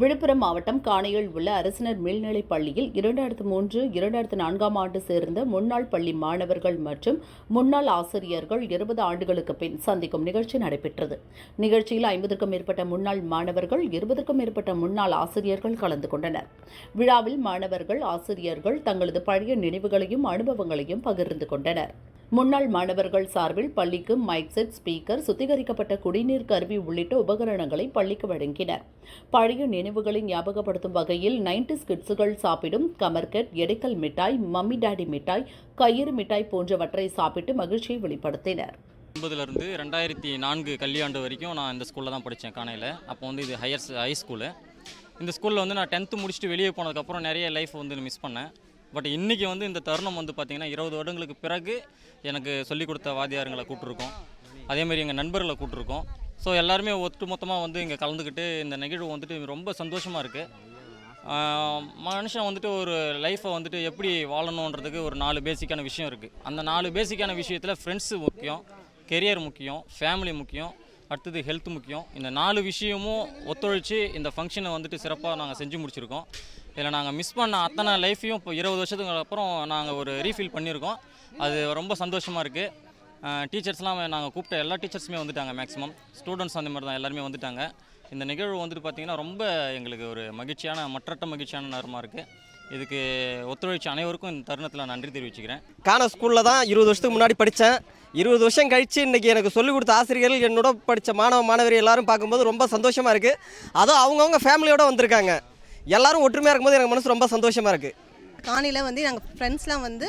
விழுப்புரம் மாவட்டம் காணையில் உள்ள அரசினர் மேல்நிலைப் பள்ளியில் இரண்டாயிரத்து மூன்று இரண்டாயிரத்து நான்காம் ஆண்டு சேர்ந்த முன்னாள் பள்ளி மாணவர்கள் மற்றும் முன்னாள் ஆசிரியர்கள் இருபது ஆண்டுகளுக்கு பின் சந்திக்கும் நிகழ்ச்சி நடைபெற்றது. நிகழ்ச்சியில் ஐம்பதுக்கும் மேற்பட்ட முன்னாள் மாணவர்கள் இருபதுக்கும் மேற்பட்ட முன்னாள் ஆசிரியர்கள் கலந்து கொண்டனர். விழாவில் மாணவர்கள் ஆசிரியர்கள் தங்களது பழைய நினைவுகளையும் அனுபவங்களையும் பகிர்ந்து கொண்டனர். முன்னாள் மாணவர்கள் சார்பில் பள்ளிக்கு மைக் செட் ஸ்பீக்கர் சுத்திகரிக்கப்பட்ட குடிநீர் கருவி உள்ளிட்ட உபகரணங்களை பள்ளிக்கு வழங்கினர். பழைய நினைவுகளை ஞாபகப்படுத்தும் வகையில் நைன்டிஸ் கிட்ஸுகள் சாப்பிடும் கமர்கட் எடைக்கல் மிட்டாய் மம்மி டாடி மிட்டாய் கயிறு மிட்டாய் போன்றவற்றை சாப்பிட்டு மகிழ்ச்சியை வெளிப்படுத்தினர். ஒன்பதுலேருந்து ரெண்டாயிரத்தி நான்கு கல்வியாண்டு வரைக்கும் நான் இந்த ஸ்கூலில் தான் படித்தேன் காணையில் அப்போ வந்து இது ஹையர் ஹை ஸ்கூலு இந்த ஸ்கூலில் வந்து நான் டென்த்து முடிச்சுட்டு வெளியே போனதுக்கப்புறம் நிறைய லைஃப் வந்து மிஸ் பண்ணேன். பட் இன்றைக்கி வந்து இந்த தருணம் வந்து பார்த்திங்கன்னா இருபது வருடங்களுக்கு பிறகு எனக்கு சொல்லிக் கொடுத்த வாத்தியாருங்களை கூப்பிட்ருக்கோம் அதேமாதிரி எங்கள் நண்பர்களை கூப்பிட்ருக்கோம் ஸோ எல்லாருமே ஒட்டு மொத்தமாக வந்து இங்கே கலந்துக்கிட்டு இந்த நிகழ்வு வந்துட்டு ரொம்ப சந்தோஷமாக இருக்குது மனுஷன் வந்துட்டு ஒரு லைஃப்பை வந்துட்டு எப்படி வாழணுன்றதுக்கு ஒரு நாலு பேசிக்கான விஷயம் இருக்குது அந்த நாலு பேசிக்கான விஷயத்தில் ஃப்ரெண்ட்ஸு முக்கியம் கெரியர் முக்கியம் ஃபேமிலி முக்கியம் அடுத்தது ஹெல்த் முக்கியம். இந்த நாலு விஷயமும் ஒத்துழைச்சி இந்த ஃபங்க்ஷனை வந்துட்டு சிறப்பாக நாங்கள் செஞ்சு முடிச்சிருக்கோம். இதில் நாங்கள் மிஸ் பண்ண அத்தனை லைஃப்பையும் இப்போ இருபது வருஷத்துக்கு அப்புறம் நாங்கள் ஒரு ரீஃபில் பண்ணியிருக்கோம். அது ரொம்ப சந்தோஷமாக இருக்குது டீச்சர்ஸ்லாம் நாங்கள் கூப்பிட்ட எல்லா டீச்சர்ஸுமே வந்துட்டாங்க மேக்ஸிமம் ஸ்டூடெண்ட்ஸ் அந்த மாதிரி தான் எல்லாருமே வந்துட்டாங்க. இந்த நிகழ்வு வந்துட்டு பார்த்திங்கன்னா ரொம்ப எங்களுக்கு ஒரு மகிழ்ச்சியான மற்றட்ட மகிழ்ச்சியான நேரமாக இருக்குது இதுக்கு ஒத்துழைச்ச அனைவருக்கும் இந்த தருணத்தில் நன்றி தெரிவிச்சுக்கிறேன். கான ஸ்கூலில் தான் இருபது வருஷத்துக்கு முன்னாடி படித்தேன். இருபது வருஷம் கழித்து இன்றைக்கி எனக்கு சொல்லிக் கொடுத்த ஆசிரியர்கள் என்னோட படித்த மாணவ மாணவி எல்லாரும் பார்க்கும்போது ரொம்ப சந்தோஷமாக இருக்குது அதுவும் அவங்கவுங்க ஃபேமிலியோடு வந்திருக்காங்க. எல்லாரும் ஒற்றுமையாக இருக்கும்போது எனக்கு மனசு ரொம்ப சந்தோஷமாக இருக்குது காணியில் வந்து நாங்கள் ஃப்ரெண்ட்ஸ்லாம் வந்து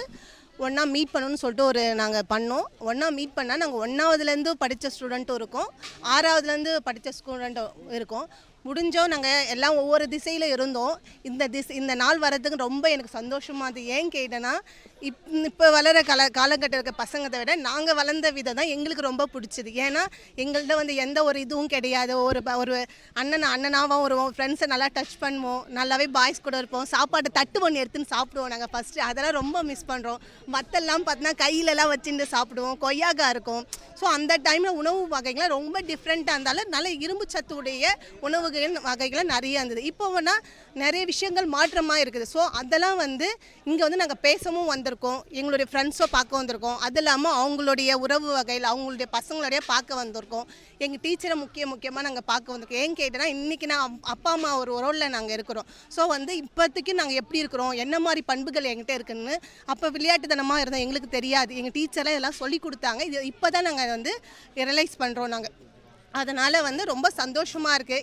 ஒன்றா மீட் பண்ணணும்னு சொல்லிட்டு ஒரு நாங்கள் பண்ணோம். ஒன்றா மீட் பண்ணால் நாங்கள் ஒன்றாவதுலேருந்து படித்த ஸ்டூடெண்ட்டும் இருக்கோம். ஆறாவதுலேருந்து படித்த ஸ்டூடெண்ட்டும் இருக்கோம். முடிஞ்சோம் நாங்கள் எல்லாம் ஒவ்வொரு திசையில் இருந்தோம். இந்த திசை இந்த நாள் வரதுக்கு ரொம்ப எனக்கு சந்தோஷமாக அது ஏன் கேட்டேன்னா இப் இப்போ வளர கால காலகட்டம் இருக்க பசங்களை விட நாங்கள் வளர்ந்த விதம் தான் எங்களுக்கு ரொம்ப பிடிச்சது. ஏன்னா எங்கள்கிட்ட வந்து எந்த ஒரு இதுவும் கிடையாது. ஒரு ப- ஒரு அண்ணன் அண்ணனாகவும் வருவோம். ஃப்ரெண்ட்ஸை நல்லா டச் பண்ணுவோம். நல்லாவே பாய்ஸ் கூட இருப்போம். சாப்பாடு தட்டு ஒன்று எடுத்துன்னு சாப்பிடுவோம் நாங்கள் ஃபஸ்ட்டு அதெல்லாம் ரொம்ப மிஸ் பண்ணுறோம் மற்றெல்லாம் பார்த்தீங்கன்னா கையிலலாம் வச்சுட்டு சாப்பிடுவோம். கொய்யாக்கா இருக்கும். ஸோ அந்த டைமில் உணவு வகைகள்லாம் ரொம்ப டிஃப்ரெண்ட்டாக இருந்தாலும் நல்ல இரும்பு சத்துடைய உணவு வகைகள் நிறைய இருந்தது. இப்போ நிறைய விஷயங்கள் மாற்றமாக இருக்குது. ஸோ அதெல்லாம் வந்து இங்கே வந்து நாங்கள் பேசவும் வந்திருக்கோம். எங்களுடைய ஃப்ரெண்ட்ஸோ பார்க்க வந்திருக்கோம். அது இல்லாமல் அவங்களுடைய உறவு வகையில் அவங்களுடைய பசங்களுடைய பார்க்க வந்திருக்கோம். எங்கள் டீச்சரை முக்கிய முக்கியமாக நாங்கள் பார்க்க வந்திருக்கோம். ஏன் கேட்டேன்னா இன்றைக்கி நான் அப்பா அம்மா ஒரு ரோலில் நாங்கள் இருக்கிறோம். ஸோ வந்து இப்போதைக்கு நாங்கள் எப்படி இருக்கிறோம்? என்ன மாதிரி பண்புகள் எங்கிட்ட இருக்குன்னு அப்போ விளையாட்டுத்தனமாக இருந்தோம் எங்களுக்கு தெரியாது. எங்கள் டீச்சரெலாம் இதெல்லாம் சொல்லி கொடுத்தாங்க. இது இப்போ தான் நாங்கள் வந்து ரியலைஸ் பண்ணுறோம் நாங்கள். அதனால் வந்து ரொம்ப சந்தோஷமாக இருக்குது